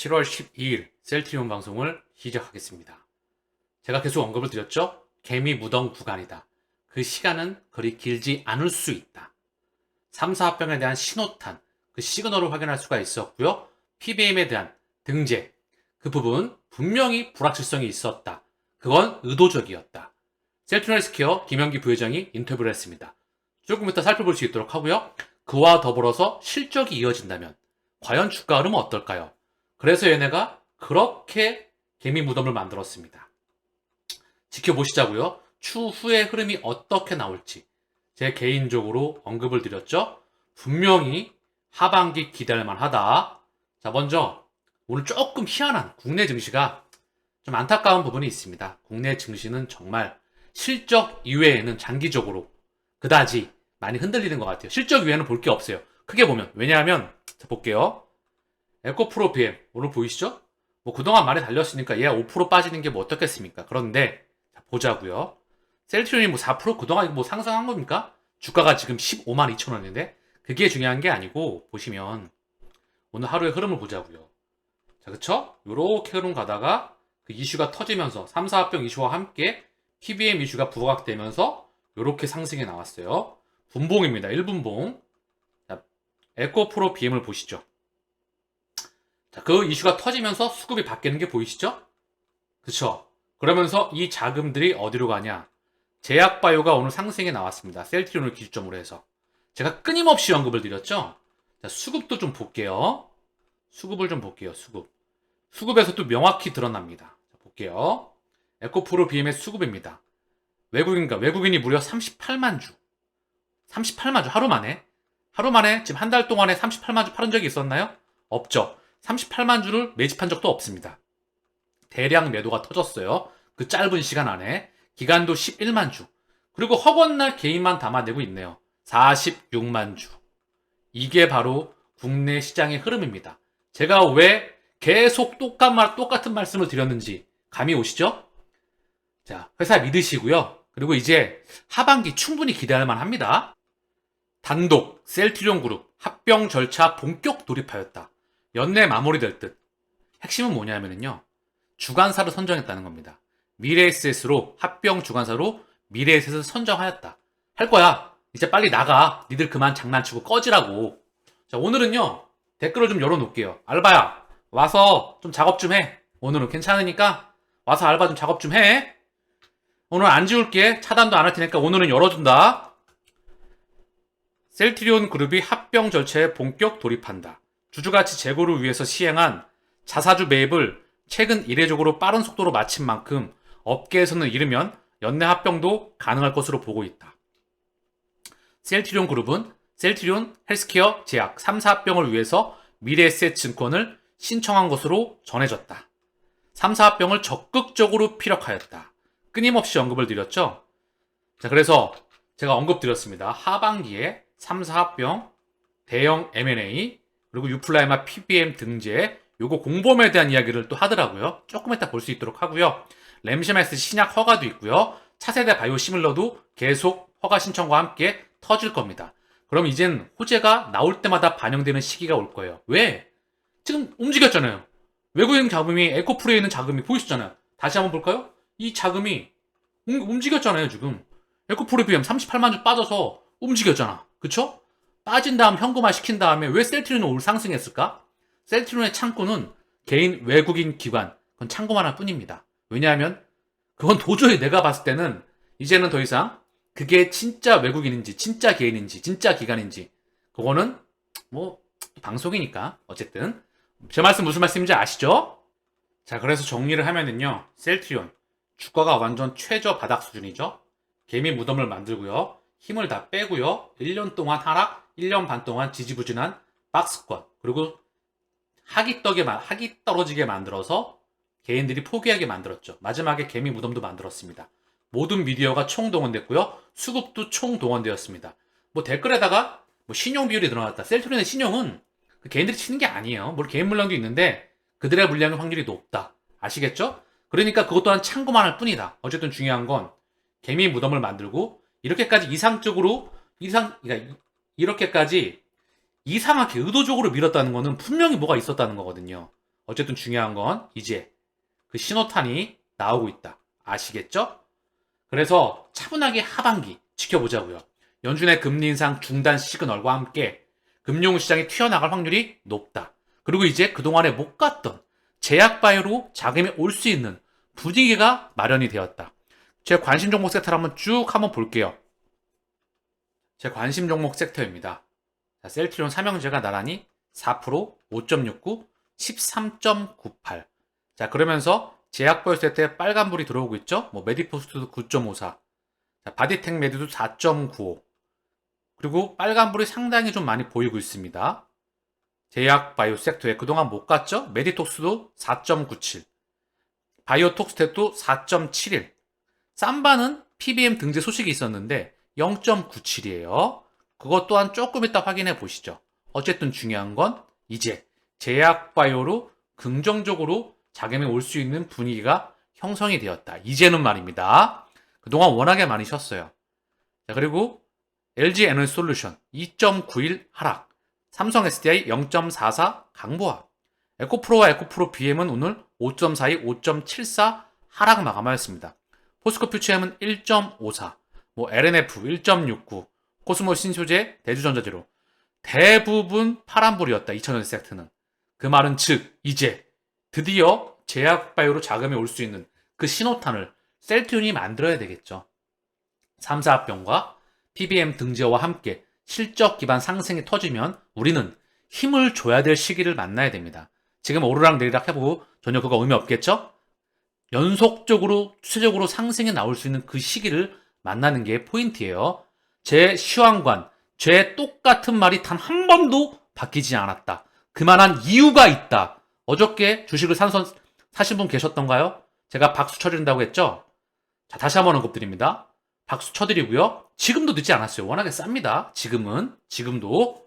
7월 12일 셀트리온 방송을 시작하겠습니다. 제가 계속 언급을 드렸죠? 개미 무덤 구간이다. 그 시간은 그리 길지 않을 수 있다. 3, 4합병에 대한 신호탄, 그 시그널을 확인할 수가 있었고요. PBM에 대한 등재, 그 부분 분명히 불확실성이 있었다. 그건 의도적이었다. 셀트리온 헬스케어 김영기 부회장이 인터뷰를 했습니다. 조금 이따 살펴볼 수 있도록 하고요. 그와 더불어서 실적이 이어진다면 과연 주가 흐름은 어떨까요? 그래서 얘네가 그렇게 개미 무덤을 만들었습니다. 지켜보시자고요. 추후의 흐름이 어떻게 나올지 제 개인적으로 언급을 드렸죠. 분명히 하반기 기대할 만하다. 자, 먼저 오늘 조금 희한한 국내 증시가 좀 안타까운 부분이 있습니다. 국내 증시는 정말 실적 이외에는 장기적으로 그다지 많이 흔들리는 것 같아요. 실적 이외에는 볼 게 없어요. 크게 보면 왜냐하면 자, 볼게요. 에코프로 BM 오늘 보이시죠? 뭐 그동안 많이 달렸으니까 얘 5% 빠지는 게 뭐 어떻겠습니까? 그런데 자, 보자고요. 셀트리온이 뭐 4% 그동안 뭐 상승한 겁니까? 주가가 지금 15만 2천 원인데 그게 중요한 게 아니고 보시면 오늘 하루의 흐름을 보자고요. 자, 그쵸? 요렇게 흐름 가다가 그 이슈가 터지면서 3, 4합병 이슈와 함께 PBM 이슈가 부각되면서 요렇게 상승이 나왔어요. 분봉입니다. 1분봉. 자, 에코프로 BM을 보시죠. 자, 그 이슈가 터지면서 수급이 바뀌는 게 보이시죠? 그쵸? 그러면서 이 자금들이 어디로 가냐? 제약바이오가 오늘 상승에 나왔습니다. 셀트리온을 기준점으로 해서. 제가 끊임없이 언급을 드렸죠? 자, 수급도 좀 볼게요. 수급을 좀 볼게요, 수급. 수급에서 또 명확히 드러납니다. 자, 볼게요. 에코프로 BM의 수급입니다. 외국인가? 외국인이 무려 38만 주. 38만 주, 하루 만에. 하루 만에 지금 한 달 동안에 38만 주 팔은 적이 있었나요? 없죠. 38만 주를 매집한 적도 없습니다. 대량 매도가 터졌어요. 그 짧은 시간 안에. 기간도 11만 주. 그리고 허건날 개인만 담아내고 있네요. 46만 주. 이게 바로 국내 시장의 흐름입니다. 제가 왜 계속 똑같은, 말, 똑같은 말씀을 드렸는지 감이 오시죠? 자, 회사 믿으시고요. 그리고 이제 하반기 충분히 기대할 만합니다. 단독 셀트리온 그룹 합병 절차 본격 돌입하였다. 연내 마무리될 듯. 핵심은 뭐냐면요. 주관사를 선정했다는 겁니다. 미래에셋으로 합병 주관사로 미래에셋을 선정하였다. 할 거야. 이제 빨리 나가. 니들 그만 장난치고 꺼지라고. 자, 오늘은요. 댓글을 좀 열어놓을게요. 알바야. 와서 좀 작업 좀 해. 오늘은 괜찮으니까 와서 알바 좀 작업 좀 해. 오늘 안 지울게. 차단도 안 할 테니까 오늘은 열어준다. 셀트리온 그룹이 합병 절차에 본격 돌입한다. 주주가치 제고를 위해서 시행한 자사주 매입을 최근 이례적으로 빠른 속도로 마친 만큼 업계에서는 이르면 연내 합병도 가능할 것으로 보고 있다. 셀트리온 그룹은 셀트리온 헬스케어 제약 3사 합병을 위해서 미래에셋 증권을 신청한 것으로 전해졌다. 3사 합병을 적극적으로 피력하였다. 끊임없이 언급을 드렸죠. 자, 그래서 제가 언급 드렸습니다. 하반기에 3사 합병, 대형 M&A, 그리고 유플라이마 PBM 등재, 요거 공범에 대한 이야기를 또 하더라고요. 조금 이따 볼 수 있도록 하고요. 램시마스 신약 허가도 있고요. 차세대 바이오 시밀러도 계속 허가 신청과 함께 터질 겁니다. 그럼 이젠 호재가 나올 때마다 반영되는 시기가 올 거예요. 왜? 지금 움직였잖아요. 외국인 자금이 에코프로에 있는 자금이 보이시잖아요. 다시 한번 볼까요? 이 자금이 움- 움직였잖아요, 지금. 에코프로 비하면 38만 주 빠져서 움직였잖아. 그쵸? 빠진 다음 현금화 시킨 다음에 왜 셀트리온은 오늘 상승했을까? 셀트리온의 창구는 개인 외국인 기관, 그건 창고만 할 뿐입니다. 왜냐하면 그건 도저히 내가 봤을 때는 이제는 더 이상 그게 진짜 외국인인지, 진짜 개인인지, 진짜 기관인지, 그거는 뭐 방송이니까 어쨌든 제 말씀 무슨 말씀인지 아시죠? 자, 그래서 정리를 하면은요, 셀트리온 주가가 완전 최저 바닥 수준이죠. 개미 무덤을 만들고요, 힘을 다 빼고요, 1년 동안 하락, 1년 반 동안 지지부진한 박스권, 그리고 학이 떡에 마- 학이 떨어지게 만들어서 개인들이 포기하게 만들었죠. 마지막에 개미 무덤도 만들었습니다. 모든 미디어가 총동원됐고요. 수급도 총동원되었습니다. 뭐 댓글에다가 뭐 신용 비율이 늘어났다. 셀트리온의 신용은 그 개인들이 치는 게 아니에요. 물론 개인 물량도 있는데 그들의 물량의 확률이 높다. 아시겠죠? 그러니까 그것 또한 참고만 할 뿐이다. 어쨌든 중요한 건 개미 무덤을 만들고 이렇게까지 이상적으로 이상 그러니까 이렇게까지 이상하게 의도적으로 밀었다는 거는 분명히 뭐가 있었다는 거거든요. 어쨌든 중요한 건 이제 그 신호탄이 나오고 있다. 아시겠죠? 그래서 차분하게 하반기 지켜보자고요. 연준의 금리 인상 중단 시그널과 함께 금융 시장이 튀어나갈 확률이 높다. 그리고 이제 그동안에 못 갔던 제약 바이오로 자금이 올 수 있는 분위기가 마련이 되었다. 제 관심 종목 섹터를 한번 쭉 한번 볼게요. 제 관심 종목 섹터입니다. 자, 셀트리온 삼형제가 나란히 4%, 5.69, 13.98. 자, 그러면서 제약바이오 섹터에 빨간불이 들어오고 있죠? 뭐 메디포스트도 9.54. 자, 바디텍 메디도 4.95. 그리고 빨간불이 상당히 좀 많이 보이고 있습니다. 제약 바이오 섹터에 그동안 못 갔죠? 메디톡스도 4.97. 바이오톡스텍도 4.71. 삼바는 PBM 등재 소식이 있었는데 0.97이에요. 그것 또한 조금 이따 확인해 보시죠. 어쨌든 중요한 건 이제 제약 바이오로 긍정적으로 자금이 올 수 있는 분위기가 형성이 되었다. 이제는 말입니다. 그동안 워낙에 많이 쉬었어요. 자, 그리고 LG 에너지 솔루션 2.91 하락. 삼성 SDI 0.44 강보합. 에코프로와 에코프로 BM은 오늘 5.42, 5.74 하락 마감하였습니다. 포스코 퓨처엠은 1.54, 뭐 LNF 1.69, 코스모 신소재, 대주전자재료 대부분 파란불이었다. 2000년 세트는. 그 말은 즉 이제 드디어 제약바이오로 자금이 올 수 있는 그 신호탄을 셀트리온이 만들어야 되겠죠. 3사 합병과 PBM 등재와 함께 실적 기반 상승이 터지면 우리는 힘을 줘야 될 시기를 만나야 됩니다. 지금 오르락 내리락 해보고 전혀 그거 의미 없겠죠? 연속적으로 추세적으로 상승이 나올 수 있는 그 시기를 만나는 게 포인트예요. 제 시황관, 제 똑같은 말이 단 한 번도 바뀌지 않았다. 그만한 이유가 있다. 어저께 주식을 산선 사신 분 계셨던가요? 제가 박수 쳐드린다고 했죠? 자, 다시 한번 언급드립니다. 박수 쳐드리고요. 지금도 늦지 않았어요. 워낙에 쌉니다. 지금은, 지금도.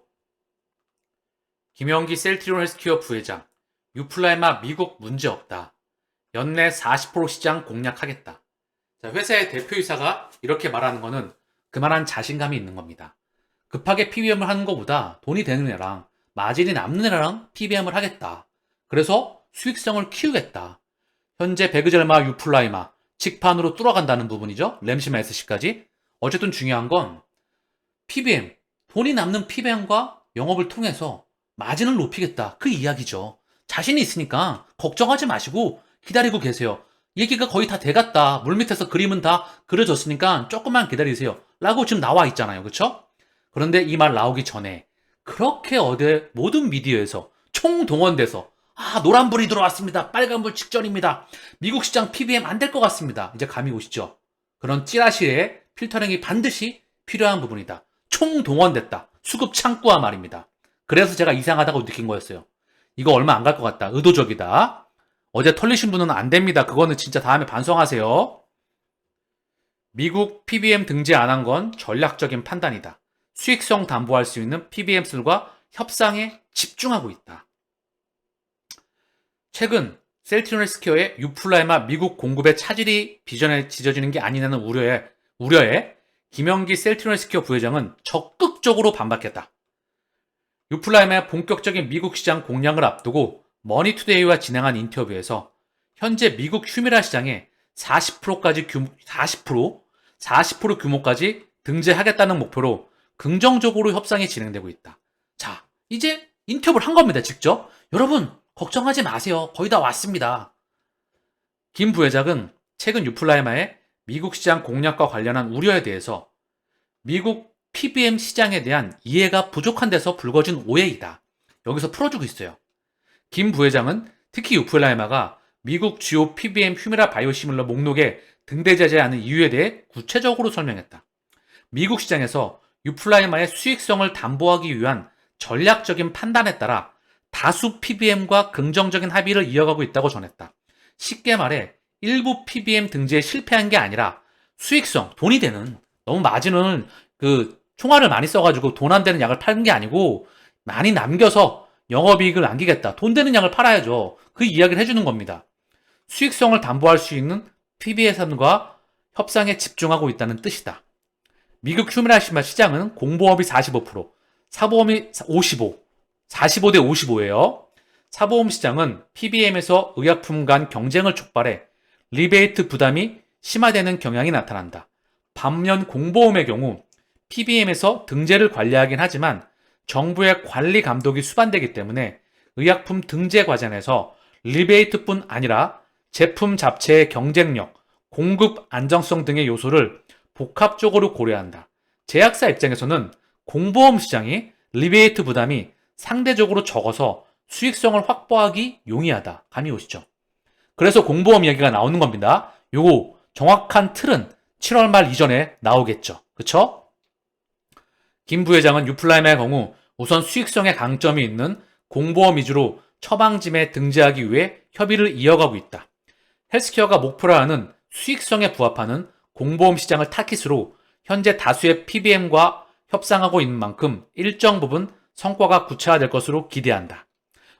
김영기 셀트리온 헬스케어 부회장. 유플라이마 미국 문제 없다. 연내 40% 시장 공략하겠다. 자, 회사의 대표이사가 이렇게 말하는 거는 그만한 자신감이 있는 겁니다. 급하게 PBM을 하는 것보다 돈이 되는 애랑 마진이 남는 애랑 PBM을 하겠다. 그래서 수익성을 키우겠다. 현재 베그젤마 유플라이마 직판으로 뚫어간다는 부분이죠. 램시마 SC까지. 어쨌든 중요한 건 PBM, 돈이 남는 PBM과 영업을 통해서 마진을 높이겠다. 그 이야기죠. 자신이 있으니까 걱정하지 마시고 기다리고 계세요. 얘기가 거의 다 돼갔다. 물밑에서 그림은 다 그려졌으니까 조금만 기다리세요. 라고 지금 나와 있잖아요. 그쵸? 그런데 이 말 나오기 전에 그렇게 어디 모든 미디어에서 총동원돼서 아 노란불이 들어왔습니다. 빨간불 직전입니다. 미국 시장 PBM 안 될 것 같습니다. 이제 감이 오시죠? 그런 찌라시에 필터링이 반드시 필요한 부분이다. 총동원됐다. 수급 창구와 말입니다. 그래서 제가 이상하다고 느낀 거였어요. 이거 얼마 안 갈 것 같다. 의도적이다. 어제 털리신 분은 안 됩니다. 그거는 진짜 다음에 반성하세요. 미국 PBM 등재 안 한 건 전략적인 판단이다. 수익성 담보할 수 있는 PBM들과 협상에 집중하고 있다. 최근 셀트리온 헬스케어의 유플라이마 미국 공급의 차질이 비전에 지져지는 게 아니냐는 우려에, 우려에 김영기 셀트리온 헬스케어 부회장은 적극적으로 반박했다. 유플라이마의 본격적인 미국 시장 공략을 앞두고 머니투데이와 진행한 인터뷰에서 현재 미국 휴미라 시장에 40%까지 규모, 40%, 40% 규모까지 등재하겠다는 목표로 긍정적으로 협상이 진행되고 있다. 자, 이제 인터뷰를 한 겁니다, 직접. 여러분, 걱정하지 마세요. 거의 다 왔습니다. 김 부회장은 최근 유플라이마의 미국 시장 공략과 관련한 우려에 대해서 미국 PBM 시장에 대한 이해가 부족한 데서 불거진 오해이다. 여기서 풀어주고 있어요. 김 부회장은 특히 유플라이마가 미국 주요 PBM 휴미라 바이오시밀러 목록에 등대되지 않은 이유에 대해 구체적으로 설명했다. 미국 시장에서 유플라이마의 수익성을 담보하기 위한 전략적인 판단에 따라 다수 PBM과 긍정적인 합의를 이어가고 있다고 전했다. 쉽게 말해 일부 PBM 등재에 실패한 게 아니라 수익성, 돈이 되는 너무 마진을 그 총알을 많이 써가지고 돈 안 되는 약을 파는 게 아니고 많이 남겨서 영업이익을 남기겠다. 돈 되는 약을 팔아야죠. 그 이야기를 해주는 겁니다. 수익성을 담보할 수 있는 PBM과 협상에 집중하고 있다는 뜻이다. 미국 휴미라시마 시장은 공보업이 45%, 사보험이 55, 45 대 55예요. 사보험 시장은 PBM에서 의약품 간 경쟁을 촉발해 리베이트 부담이 심화되는 경향이 나타난다. 반면 공보험의 경우 PBM에서 등재를 관리하긴 하지만 정부의 관리 감독이 수반되기 때문에 의약품 등재 과정에서 리베이트뿐 아니라 제품 자체의 경쟁력, 공급 안정성 등의 요소를 복합적으로 고려한다. 제약사 입장에서는 공보험 시장이 리베이트 부담이 상대적으로 적어서 수익성을 확보하기 용이하다. 감이 오시죠? 그래서 공보험 이야기가 나오는 겁니다. 요거 정확한 틀은 7월 말 이전에 나오겠죠. 그쵸? 김 부회장은 유플라임의 경우 우선 수익성에 강점이 있는 공보험 위주로 처방짐에 등재하기 위해 협의를 이어가고 있다. 헬스케어가 목표로 하는 수익성에 부합하는 공보험 시장을 타깃으로 현재 다수의 PBM과 협상하고 있는 만큼 일정 부분 성과가 구체화될 것으로 기대한다.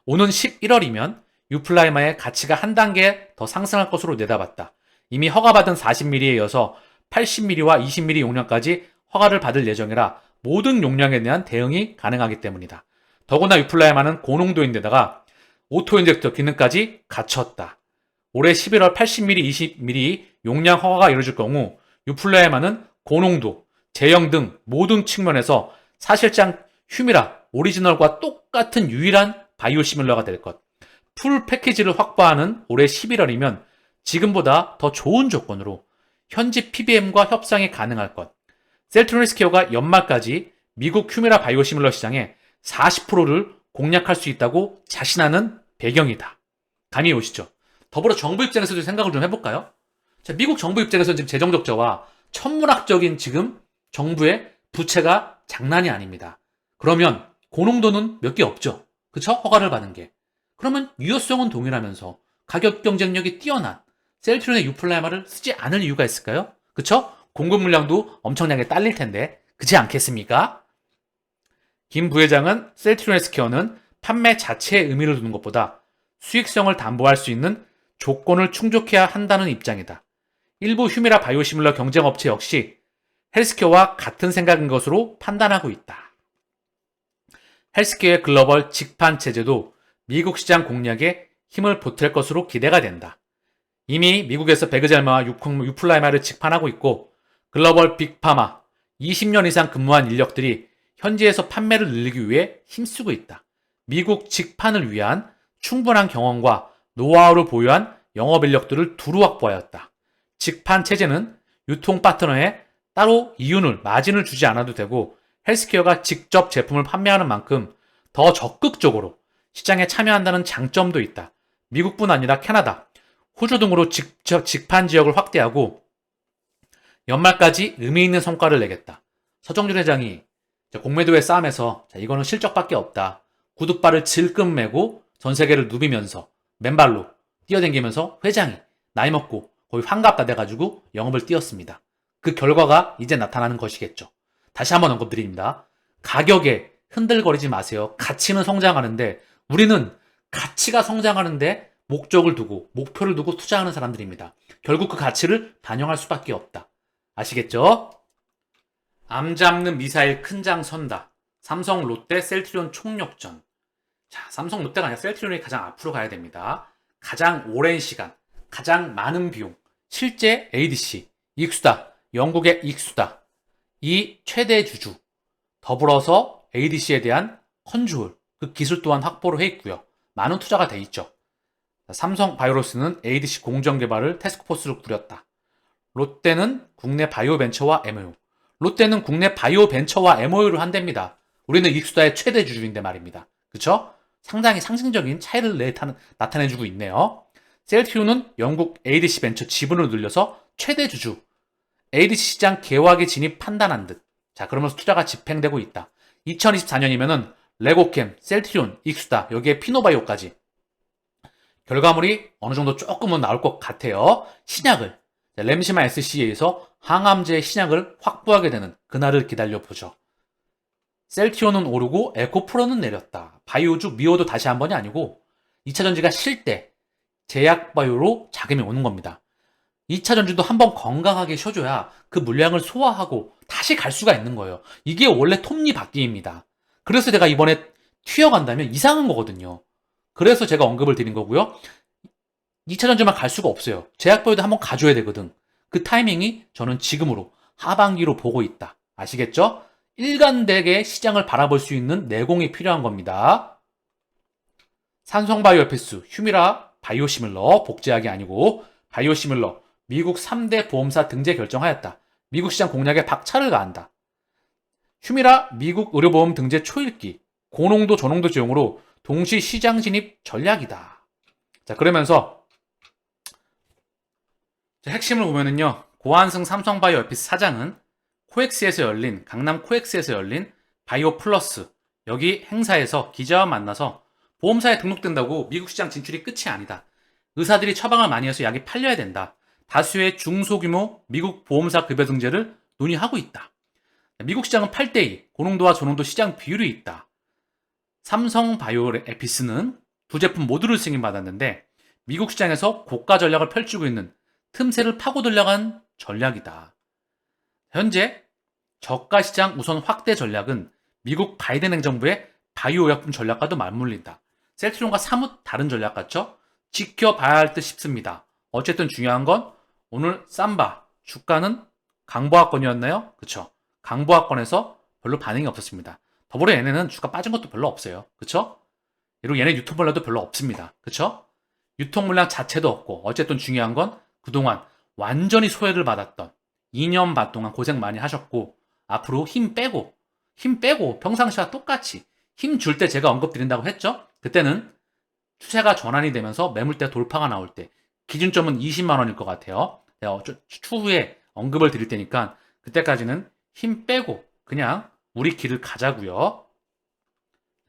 오는 11월이면 유플라이마의 가치가 한 단계 더 상승할 것으로 내다봤다. 이미 허가받은 40mm에 이어서 80mm와 20mm 용량까지 허가를 받을 예정이라 모든 용량에 대한 대응이 가능하기 때문이다. 더구나 유플라이마는 고농도인데다가 오토 인젝터 기능까지 갖췄다. 올해 11월 80mm, 20mm 용량 허가가 이루어질 경우 유플라이마는 고농도, 제형 등 모든 측면에서 사실상 휴미라 오리지널과 똑같은 유일한 바이오 시뮬러가 될 것. 풀 패키지를 확보하는 올해 11월이면 지금보다 더 좋은 조건으로 현지 PBM과 협상이 가능할 것. 셀트로니스케어가 연말까지 미국 휴미라 바이오 시뮬러 시장에 40%를 공략할 수 있다고 자신하는 배경이다. 감이 오시죠? 더불어 정부 입장에서도 생각을 좀 해볼까요? 자, 미국 정부 입장에서는 지금 재정 적자와 천문학적인 지금 정부의 부채가 장난이 아닙니다. 그러면 고농도는 몇 개 없죠. 그쵸? 허가를 받은 게. 그러면 유효성은 동일하면서 가격 경쟁력이 뛰어난 셀트론의 유플라이마를 쓰지 않을 이유가 있을까요? 그쵸? 공급 물량도 엄청나게 딸릴 텐데 그렇지 않겠습니까? 김 부회장은 셀트론의 스퀘어는 판매 자체에 의미를 두는 것보다 수익성을 담보할 수 있는 조건을 충족해야 한다는 입장이다. 일부 휴미라 바이오시밀러 경쟁업체 역시 헬스케어와 같은 생각인 것으로 판단하고 있다. 헬스케어의 글로벌 직판 체제도 미국 시장 공략에 힘을 보탤 것으로 기대가 된다. 이미 미국에서 베그젤마와 유플라이마를 직판하고 있고 글로벌 빅파마 20년 이상 근무한 인력들이 현지에서 판매를 늘리기 위해 힘쓰고 있다. 미국 직판을 위한 충분한 경험과 노하우를 보유한 영업 인력들을 두루 확보하였다. 직판 체제는 유통 파트너에 따로 이윤을 마진을 주지 않아도 되고 헬스케어가 직접 제품을 판매하는 만큼 더 적극적으로 시장에 참여한다는 장점도 있다. 미국뿐 아니라 캐나다, 호주 등으로 직접 직판 지역을 확대하고 연말까지 의미 있는 성과를 내겠다. 서정준 회장이 공매도의 싸움에서 자, 이거는 실적밖에 없다. 구두발을 질끈 매고 전 세계를 누비면서 맨발로 뛰어댕기면서 회장이 나이 먹고 거의 환갑다 돼가지고 영업을 뛰었습니다. 그 결과가 이제 나타나는 것이겠죠. 다시 한번 언급드립니다. 가격에 흔들거리지 마세요. 가치는 성장하는데 우리는 가치가 성장하는데 목적을 두고 목표를 두고 투자하는 사람들입니다. 결국 그 가치를 반영할 수밖에 없다. 아시겠죠? 암 잡는 미사일 큰 장 선다. 삼성 롯데 셀트리온 총력전. 자, 삼성 롯데가 아니라 셀트리온이 가장 앞으로 가야 됩니다. 가장 오랜 시간, 가장 많은 비용, 실제 ADC, 익수다, 영국의 익수다, 이 최대 주주, 더불어서 ADC에 대한 컨트롤, 그 기술 또한 확보를 해 있고요. 많은 투자가 돼 있죠. 삼성 바이오로스는 ADC 공정 개발을 테스크포스를 꾸렸다. 롯데는 국내 바이오 벤처와 MOU. 롯데는 국내 바이오 벤처와 MOU를 한답니다. 우리는 익수다의 최대 주주인데 말입니다. 그쵸? 상당히 상승적인 차이를 나타내주고 있네요. 셀티우는 영국 ADC 벤처 지분을 늘려서 최대 주주. ADC 시장 개화에 진입 판단한 듯. 자, 그러면서 투자가 집행되고 있다. 2024년이면은 레고캠, 셀트리온, 익수다, 여기에 피노바이오까지. 결과물이 어느 정도 조금은 나올 것 같아요. 신약을, 램시마 SC에서 항암제 신약을 확보하게 되는 그날을 기다려보죠. 셀티온은 오르고 에코프로는 내렸다. 바이오주 미오도 다시 한 번이 아니고 2차 전지가 쉴 때 제약바이오로 자금이 오는 겁니다. 2차 전지도 한 번 건강하게 쉬어줘야 그 물량을 소화하고 다시 갈 수가 있는 거예요. 이게 원래 톱니 바퀴입니다. 그래서 내가 이번에 튀어간다면 이상한 거거든요. 그래서 제가 언급을 드린 거고요. 2차 전지만 갈 수가 없어요. 제약바이오도 한번 가줘야 되거든. 그 타이밍이 저는 지금으로 하반기로 보고 있다. 아시겠죠? 일관되게 시장을 바라볼 수 있는 내공이 필요한 겁니다. 산성바이오 에피스, 휴미라, 바이오시밀러, 복제약이 아니고 바이오시밀러, 미국 3대 보험사 등재 결정하였다. 미국 시장 공략에 박차를 가한다. 휴미라 미국 의료보험 등재 초읽기, 고농도 저농도 지용으로 동시 시장 진입 전략이다. 자, 그러면서 자, 핵심을 보면은요. 고한승 삼성바이오 에피스 사장은 코엑스에서 열린 강남 코엑스에서 열린 바이오 플러스 여기 행사에서 기자와 만나서 보험사에 등록된다고 미국 시장 진출이 끝이 아니다. 의사들이 처방을 많이 해서 약이 팔려야 된다. 다수의 중소규모 미국 보험사 급여 등재를 논의하고 있다. 미국 시장은 8대2, 고농도와 저농도 시장 비율이 있다. 삼성 바이오 에피스는 두 제품 모두를 승인받았는데 미국 시장에서 고가 전략을 펼치고 있는 틈새를 파고들려간 전략이다. 현재 저가 시장 우선 확대 전략은 미국 바이든 행정부의 바이오 의약품 전략과도 맞물린다. 셀트론과 사뭇 다른 전략 같죠? 지켜봐야 할 듯 싶습니다. 어쨌든 중요한 건 오늘 삼바 주가는 강보학권이었나요? 그쵸? 강보학권에서 별로 반응이 없었습니다. 더불어 얘네는 주가 빠진 것도 별로 없어요. 그쵸? 그리고 얘네 유통 물량도 별로 없습니다. 그쵸? 유통 물량 자체도 없고 어쨌든 중요한 건 그동안 완전히 소외를 받았던 2년 반 동안 고생 많이 하셨고 앞으로 힘 빼고 힘 빼고 평상시와 똑같이 힘 줄 때 제가 언급드린다고 했죠. 그때는 추세가 전환이 되면서 매물대 돌파가 나올 때 기준점은 20만 원일 것 같아요. 추- 추후에 언급을 드릴 테니까 그때까지는 힘 빼고 그냥 우리 길을 가자고요.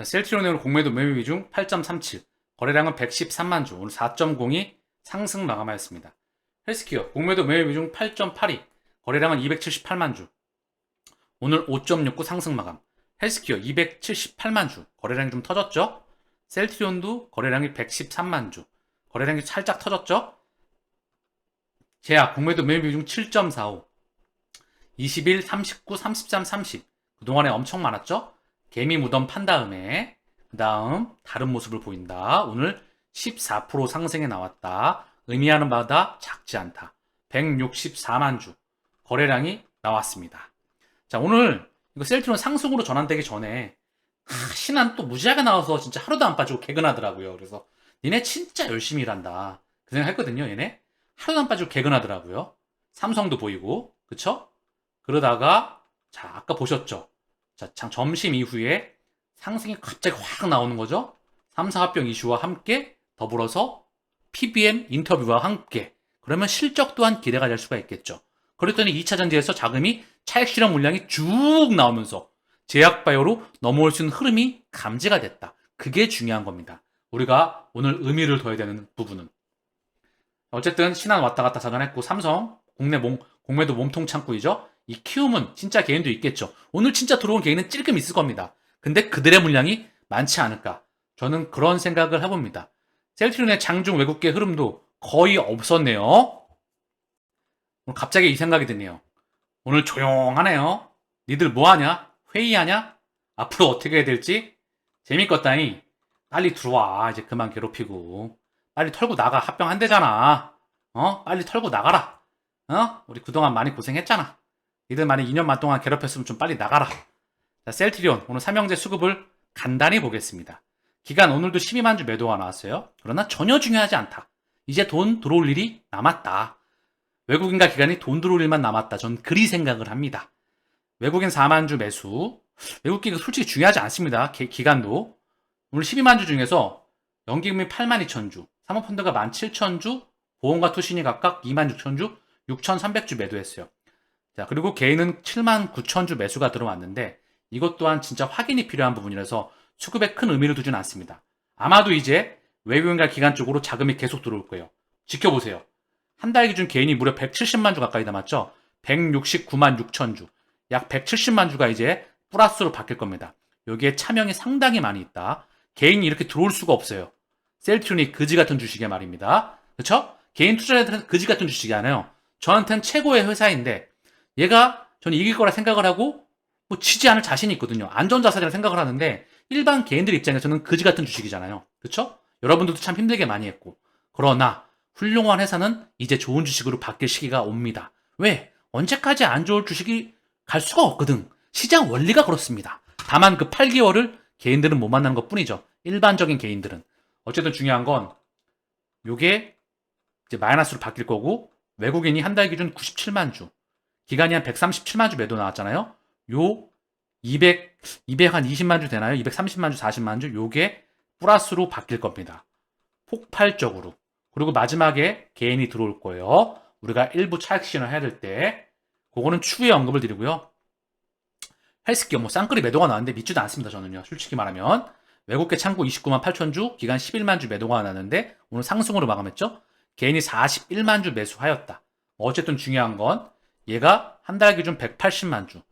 셀트리온으로 공매도 매매 비중 8.37 거래량은 113만 주 오늘 4.02 상승 마감하였습니다. 헬스케어 공매도 매매 비중 8.82 거래량은 278만 주 오늘 5.69 상승 마감 헬스케어 278만 주 거래량이 좀 터졌죠? 셀트리온도 거래량이 113만 주 거래량이 살짝 터졌죠? 제약 공매도 매매 비중 7.45 21, 39, 33, 30 그동안에 엄청 많았죠? 개미 무덤 판 다음에 그 다음 다른 모습을 보인다. 오늘 14% 상승에 나왔다. 의미하는 바다 작지 않다. 164만 주 거래량이 나왔습니다. 자 오늘 이거 셀트론 상승으로 전환되기 전에 하, 신한 또 무지하게 나와서 진짜 하루도 안 빠지고 개근하더라고요. 그래서 니네 진짜 열심히 일한다. 그 생각 했거든요. 얘네 하루도 안 빠지고 개근하더라고요. 삼성도 보이고 그쵸? 그러다가 자 아까 보셨죠? 자 장- 점심 이후에 상승이 갑자기 확 나오는 거죠. 삼사합병 이슈와 함께 더불어서 PBM 인터뷰와 함께 그러면 실적 또한 기대가 될 수가 있겠죠. 그랬더니 2차 전지에서 자금이 차익 실현 물량이 쭉 나오면서 제약 바이오로 넘어올 수 있는 흐름이 감지가 됐다. 그게 중요한 겁니다. 우리가 오늘 의미를 둬야 되는 부분은. 어쨌든 신한 왔다 갔다 자전했고 삼성 국내 몸, 공매도 몸통 창구이죠. 이 키움은 진짜 개인도 있겠죠. 오늘 진짜 들어온 개인은 찔끔 있을 겁니다. 근데 그들의 물량이 많지 않을까. 저는 그런 생각을 해봅니다. 셀트리온의 장중 외국계 흐름도 거의 없었네요. 갑자기 이 생각이 드네요. 오늘 조용하네요. 니들 뭐하냐? 회의하냐? 앞으로 어떻게 해야 될지? 재밌겠다니. 빨리 들어와. 이제 그만 괴롭히고. 빨리 털고 나가. 합병 한 대잖아. 어? 빨리 털고 나가라. 어? 우리 그동안 많이 고생했잖아. 니들 많이 2년만 동안 괴롭혔으면 좀 빨리 나가라. 자, 셀트리온 오늘 삼형제 수급을 간단히 보겠습니다. 기간 오늘도 12만 주 매도가 나왔어요. 그러나 전혀 중요하지 않다. 이제 돈 들어올 일이 남았다. 외국인과 기관이 돈 들어올 일만 남았다. 전 그리 생각을 합니다. 외국인 4만 주 매수. 외국기가 솔직히 중요하지 않습니다. 기, 기간도. 오늘 12만 주 중에서 연기금이 8만 2천 주, 사모펀드가 1만 7천 주, 보험과 투신이 각각 2만 6천 주, 6,300주 매도했어요. 자, 그리고 개인은 7만 9천 주 매수가 들어왔는데 이것 또한 진짜 확인이 필요한 부분이라서 수급에 큰 의미를 두진 않습니다. 아마도 이제 외국인과 기관 쪽으로 자금이 계속 들어올 거예요. 지켜보세요. 한 달 기준 개인이 무려 170만 주 가까이 남았죠? 169만 6천 주. 약 170만 주가 이제 플러스로 바뀔 겁니다. 여기에 차명이 상당히 많이 있다. 개인이 이렇게 들어올 수가 없어요. 셀트론이 그지 같은 주식이 말입니다. 그렇죠? 개인 투자자들은 그지 같은 주식이 아니에요. 저한테는 최고의 회사인데 얘가 저는 이길 거라 생각을 하고 뭐 지지 않을 자신이 있거든요. 안전자산이라 생각을 하는데 일반 개인들 입장에서는 그지 같은 주식이잖아요. 그렇죠? 여러분들도 참 힘들게 많이 했고. 그러나 훌륭한 회사는 이제 좋은 주식으로 바뀔 시기가 옵니다. 왜? 언제까지 안 좋을 주식이 갈 수가 없거든. 시장 원리가 그렇습니다. 다만 그 8개월을 개인들은 못 만나는 것 뿐이죠. 일반적인 개인들은. 어쨌든 중요한 건 요게 이제 마이너스로 바뀔 거고 외국인이 한 달 기준 97만 주, 기간이 한 137만 주 매도 나왔잖아요. 요 200, 200 한 20만 주 되나요? 230만 주, 40만 주 요게 플러스로 바뀔 겁니다. 폭발적으로. 그리고 마지막에 개인이 들어올 거예요. 우리가 일부 차익 실현을 해야 될 때, 그거는 추후에 언급을 드리고요. 헬스기업 뭐 쌍끌이 매도가 나왔는데 믿지도 않습니다. 저는요. 솔직히 말하면 외국계 창구 29만 8천 주, 기간 11만 주 매도가 나왔는데 오늘 상승으로 마감했죠. 개인이 41만 주 매수하였다. 어쨌든 중요한 건 얘가 한 달 기준 180만 주,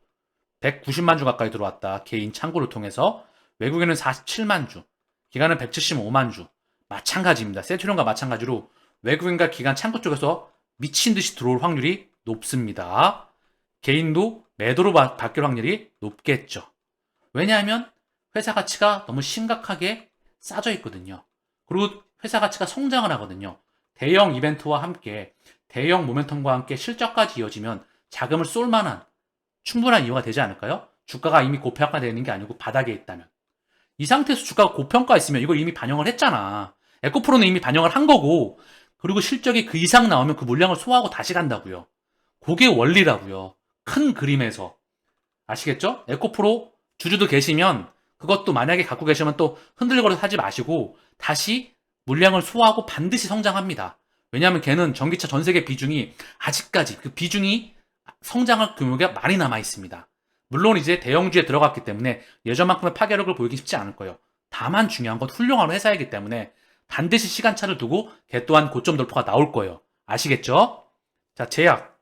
190만 주 가까이 들어왔다. 개인 창구를 통해서 외국인은 47만 주, 기간은 175만 주. 마찬가지입니다. 세트론과 마찬가지로 외국인과 기관 창구 쪽에서 미친 듯이 들어올 확률이 높습니다. 개인도 매도로 바, 바뀔 확률이 높겠죠. 왜냐하면 회사 가치가 너무 심각하게 싸져 있거든요. 그리고 회사 가치가 성장을 하거든요. 대형 이벤트와 함께 대형 모멘텀과 함께 실적까지 이어지면 자금을 쏠 만한 충분한 이유가 되지 않을까요? 주가가 이미 고평가되어 있는 게 아니고 바닥에 있다면. 이 상태에서 주가가 고평가 있으면 이걸 이미 반영을 했잖아. 에코프로는 이미 반영을 한 거고, 그리고 실적이 그 이상 나오면 그 물량을 소화하고 다시 간다고요. 그게 원리라고요. 큰 그림에서. 아시겠죠? 에코프로 주주도 계시면 그것도 만약에 갖고 계시면 또 흔들거려 하지 마시고 다시 물량을 소화하고 반드시 성장합니다. 왜냐하면 걔는 전기차 전 세계 비중이 아직까지 그 비중이 성장할 규모가 많이 남아 있습니다. 물론 이제 대형주에 들어갔기 때문에 예전만큼의 파괴력을 보이기 쉽지 않을 거예요. 다만 중요한 건 훌륭한 회사이기 때문에 반드시 시간차를 두고 걔 또한 고점 돌파가 나올 거예요. 아시겠죠? 자, 제약.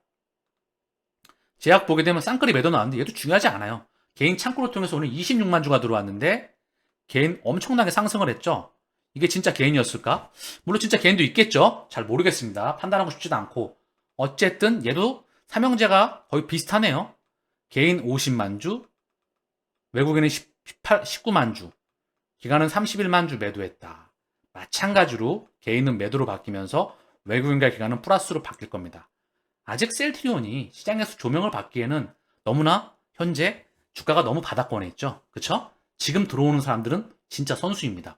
제약 보게 되면 쌍끌이 매도 나왔는데 얘도 중요하지 않아요. 개인 창구를 통해서 오늘 26만 주가 들어왔는데 개인 엄청나게 상승을 했죠. 이게 진짜 개인이었을까? 물론 진짜 개인도 있겠죠. 잘 모르겠습니다. 판단하고 싶지도 않고. 어쨌든 얘도 삼형제가 거의 비슷하네요. 개인 50만 주, 외국인은 18, 19만 주, 기간은 31만 주 매도했다. 마찬가지로 개인은 매도로 바뀌면서 외국인과 기간은 플러스로 바뀔 겁니다. 아직 셀트리온이 시장에서 조명을 받기에는 너무나 현재 주가가 너무 바닥권에 있죠. 그쵸? 지금 들어오는 사람들은 진짜 선수입니다.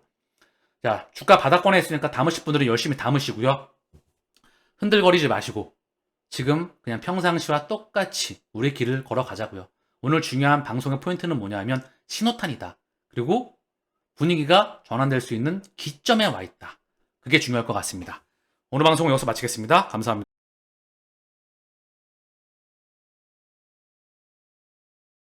자, 주가 바닥권에 있으니까 담으실 분들은 열심히 담으시고요. 흔들거리지 마시고 지금 그냥 평상시와 똑같이 우리 길을 걸어가자고요. 오늘 중요한 방송의 포인트는 뭐냐면 신호탄이다. 그리고 분위기가 전환될 수 있는 기점에 와 있다. 그게 중요할 것 같습니다. 오늘 방송은 여기서 마치겠습니다. 감사합니다.